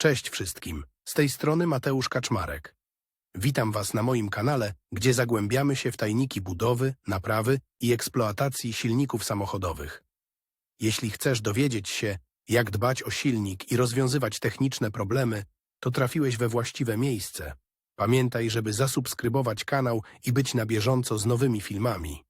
Cześć wszystkim, z tej strony Mateusz Kaczmarek. Witam Was na moim kanale, gdzie zagłębiamy się w tajniki budowy, naprawy i eksploatacji silników samochodowych. Jeśli chcesz dowiedzieć się, jak dbać o silnik i rozwiązywać techniczne problemy, to trafiłeś we właściwe miejsce. Pamiętaj, żeby zasubskrybować kanał i być na bieżąco z nowymi filmami.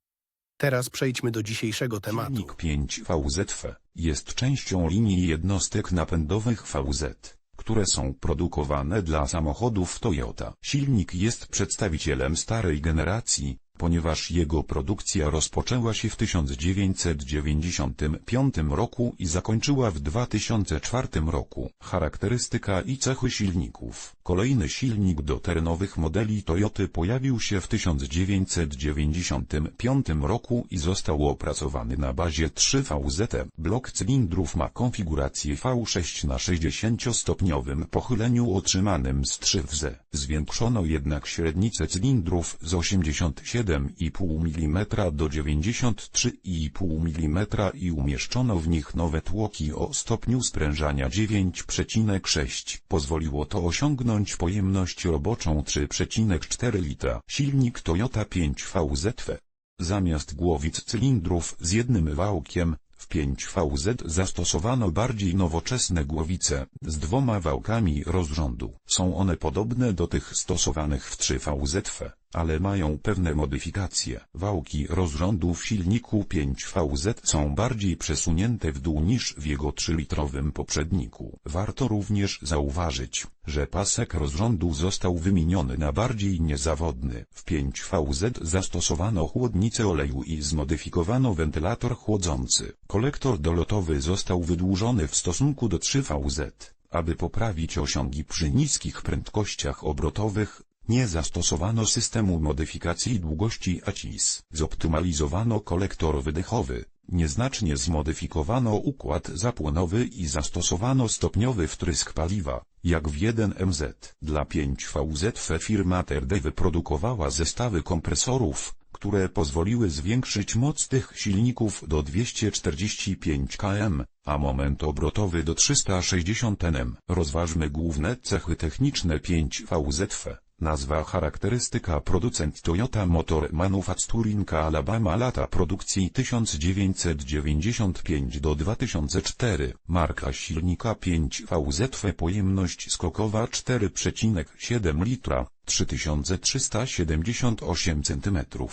Teraz przejdźmy do dzisiejszego tematu. Silnik 5 VZF jest częścią linii jednostek napędowych VZ, które są produkowane dla samochodów Toyota. Silnik jest przedstawicielem starej generacji, ponieważ jego produkcja rozpoczęła się w 1995 roku i zakończyła w 2004 roku. Charakterystyka i cechy silników. Kolejny silnik do terenowych modeli Toyoty pojawił się w 1995 roku i został opracowany na bazie 3VZT. Blok cylindrów ma konfigurację V6 na 60-stopniowym pochyleniu otrzymanym z 3WZ. Zwiększono jednak średnicę cylindrów z 87,5 mm do 93,5 mm i umieszczono w nich nowe tłoki o stopniu sprężania 9,6. Pozwoliło to osiągnąć pojemność roboczą 3,4 litra. Silnik Toyota 5VZF. Zamiast głowic cylindrów z jednym wałkiem, w 5VZ zastosowano bardziej nowoczesne głowice, z dwoma wałkami rozrządu. Są one podobne do tych stosowanych w 3VZF, ale mają pewne modyfikacje. Wałki rozrządu w silniku 5VZ są bardziej przesunięte w dół niż w jego 3-litrowym poprzedniku. Warto również zauważyć, że pasek rozrządu został wymieniony na bardziej niezawodny. W 5VZ zastosowano chłodnicę oleju i zmodyfikowano wentylator chłodzący. Kolektor dolotowy został wydłużony w stosunku do 3VZ, aby poprawić osiągi przy niskich prędkościach obrotowych. Nie zastosowano systemu modyfikacji długości ACIS. Zoptymalizowano kolektor wydechowy. Nieznacznie zmodyfikowano układ zapłonowy i zastosowano stopniowy wtrysk paliwa, jak w 1MZ. Dla 5VZF firma TRD wyprodukowała zestawy kompresorów, które pozwoliły zwiększyć moc tych silników do 245 km, a moment obrotowy do 360 Nm. Rozważmy główne cechy techniczne 5VZF. Nazwa charakterystyka producent Toyota Motor Manufacturing Alabama lata produkcji 1995 do 2004 Marka silnika 5VZF pojemność skokowa 4,7 litra. 3378 cm3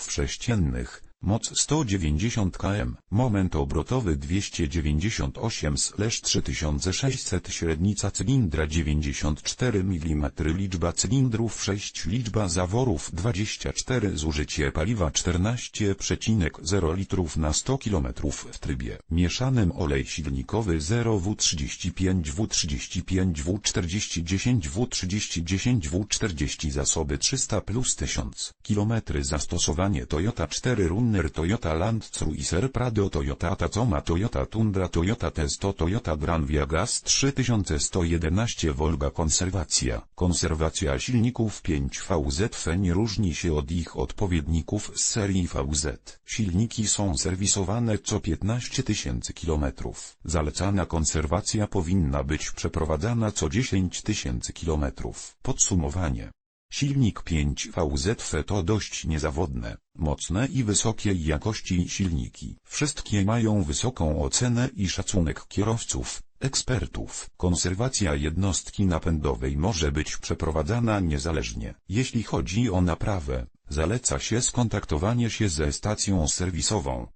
Moc 190 km, moment obrotowy 298/3600 średnica cylindra 94 mm liczba cylindrów 6 liczba zaworów 24 zużycie paliwa 14,0 litrów na 100 km w trybie mieszanym olej silnikowy 0W35 W35 W40 10 W30 10 W40 zasoby 300 plus 1000 km zastosowanie Toyota 4 Toyota Land Cruiser Prado Toyota Tacoma Toyota Tundra Toyota Testo Toyota Granvia Gas 3111 Volga Konserwacja Konserwacja silników 5VZF nie różni się od ich odpowiedników z serii VZ. Silniki są serwisowane co 15 tysięcy kilometrów. Zalecana konserwacja powinna być przeprowadzana co 10 tysięcy kilometrów. Podsumowanie Silnik 5VZF to dość niezawodne, mocne i wysokiej jakości silniki. Wszystkie mają wysoką ocenę i szacunek kierowców, ekspertów. Konserwacja jednostki napędowej może być przeprowadzana niezależnie. Jeśli chodzi o naprawę, zaleca się skontaktowanie się ze stacją serwisową.